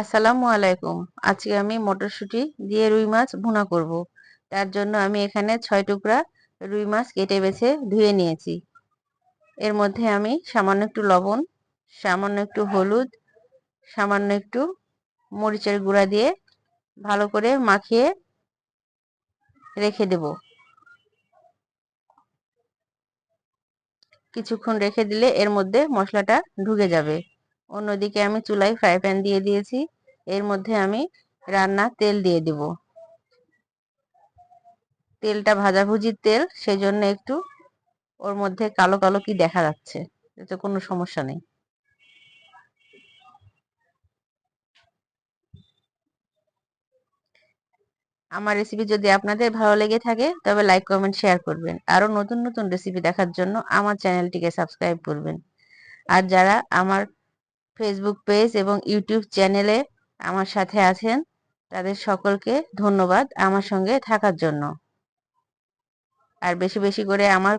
আসসালামু আলাইকুম। আজকে আমি মটরশুঁটি দিয়ে রুই মাছ ভুনা করব। তার জন্য আমি এখানে ছয় টুকরা রুই মাছ কেটে বেছে ধুয়ে নিয়েছি। এর মধ্যে আমি সামান্য একটু লবণ, সামান্য একটু হলুদ, সামান্য একটু মরিচের গুঁড়া দিয়ে ভালো করে মাখিয়ে রেখে দেব। কিছুক্ষণ রেখে দিলে এর মধ্যে মশলাটা ঢুকে যাবে। অন্যদিকে আমি চুলায় ফ্রাই প্যান দিয়ে দিয়েছি। এর মধ্যে আমি রান্না তেল দিয়ে দিব। তেলটা ভাজাভুজির তেল সেই জন্য একটু ওর মধ্যে কালো কালো কি দেখা যাচ্ছে, এতে কোনো সমস্যা নেই। আমার রেসিপি যদি আপনাদের ভালো লেগে থাকে, তবে লাইক কমেন্ট শেয়ার করবেন। আরও নতুন নতুন রেসিপি দেখার জন্য আমার চ্যানেলটিকে সাবস্ক্রাইব করবেন। আর যারা আমার ফেসবুক পেজ এবং ইউটিউব চ্যানেলে আমার সাথে আছেন। তাদের সকলকে ধন্যবাদ আমার সঙ্গে থাকার জন্য। আর বেশি বেশি করে আমার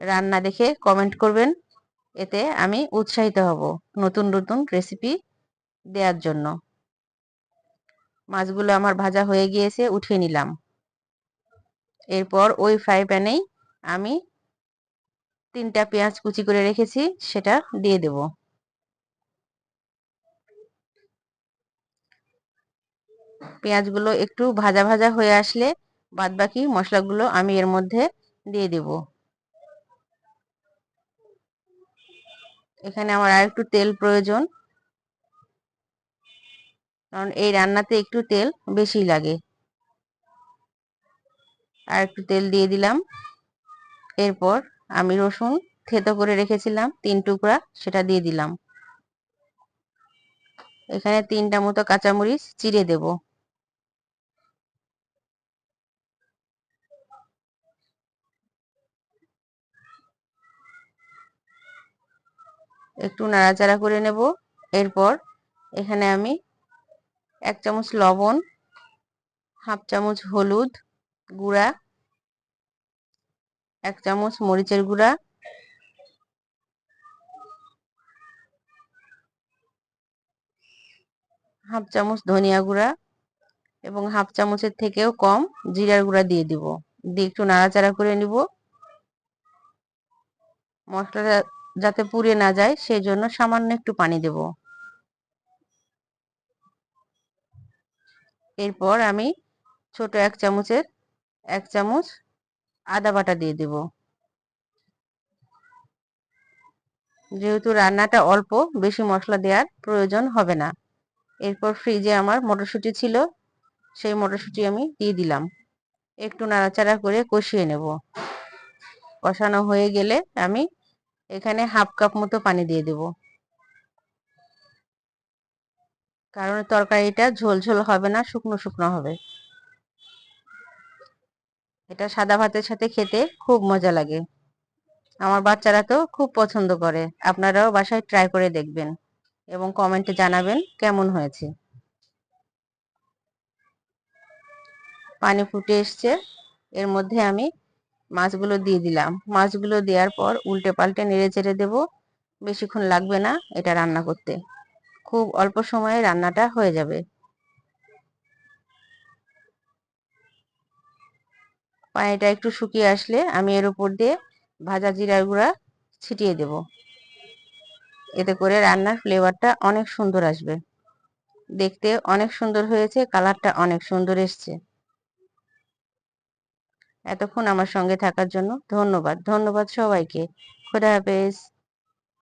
রান্না দেখে কমেন্ট করবেন। এতে আমি উৎসাহিত হব নতুন নতুন রেসিপি দেওয়ার জন্য। মাছগুলো আমার ভাজা হয়ে গিয়েছে, উঠিয়ে নিলাম। এরপর ওই ফ্রাই প্যানেই আমি তিনটা পেঁয়াজ কুচি করে রেখেছি, সেটা দিয়ে দেবো। পেঁয়াজগুলো একটু ভাজা ভাজা হয়ে আসলে বাদ বাকি মশলাগুলো আমি এর মধ্যে দিয়ে দেব। এখানে আমার আর একটু তেল প্রয়োজন। কারণ এই রান্নাতে একটু তেল বেশি লাগে। আর একটু তেল দিয়ে দিলাম। এরপর আমি রসুন থেতো করে রেখেছিলাম, তিন টুকরা সেটা দিয়ে দিলাম। এখানে তিনটা মতো কাঁচামরিচ চিড়ে দেবো। একটু নাড়াচাড়া করে নেব। এরপর এখানে আমি এক চামচ লবণ, হাফ চামচ হলুদ গুঁড়া, এক চামচ মরিচের গুঁড়া, হাফ চামচ ধনিয়া গুঁড়া এবং হাফ চামচের থেকেও কম জিরার গুঁড়া দিয়ে দিব। দিয়ে একটু নাড়াচাড়া করে নিব। মশলাটা যাতে পুড়ে না যায় সেই জন্য সামান্য একটু পানি দেব। এরপর আমি ছোট এক চামচের, এক চামচ আদা বাটা দিয়ে দেব। যেহেতু রান্নাটা অল্প, বেশি মশলা দেওয়ার প্রয়োজন হবে না। এরপর ফ্রিজে আমার মটরশুঁটি ছিল, সেই মটরশুঁটি আমি দিয়ে দিলাম। একটু নাড়াচাড়া করে কষিয়ে নেব। কষানো হয়ে গেলে আমি এখানে হাফ কাপ মতো পানি দিয়ে দেব। কারণ তরকারিটা ঝোল ঝোল হবে না, শুকনো শুকনো হবে। এটা সাদা ভাতের সাথে খেতে খুব মজা লাগে। আমার বাচ্চারা তো খুব পছন্দ করে। আপনারাও বাসায় ট্রাই করে দেখবেন এবং কমেন্টে জানাবেন কেমন হয়েছে। পানি ফুটে এসছে। এর মধ্যে আমি মাছগুলো দিয়ে দিলাম। মাছগুলো দেওয়ার পর উল্টে পাল্টে নেড়ে চেড়ে দেবো। বেশিক্ষণ লাগবে না এটা রান্না করতে। খুব অল্প সময়ে রান্নাটা হয়ে যাবে। পানিটা একটু শুকিয়ে আসলে আমি এর উপর দিয়ে ভাজা জিরার গুঁড়া ছিটিয়ে দেব। এতে করে রান্নার ফ্লেভারটা অনেক সুন্দর আসবে। দেখতে অনেক সুন্দর হয়েছে, কালারটা অনেক সুন্দর এসছে। এতক্ষণ আমার সঙ্গে থাকার জন্য ধন্যবাদ। ধন্যবাদ সবাইকে। খোদা হাফেজ।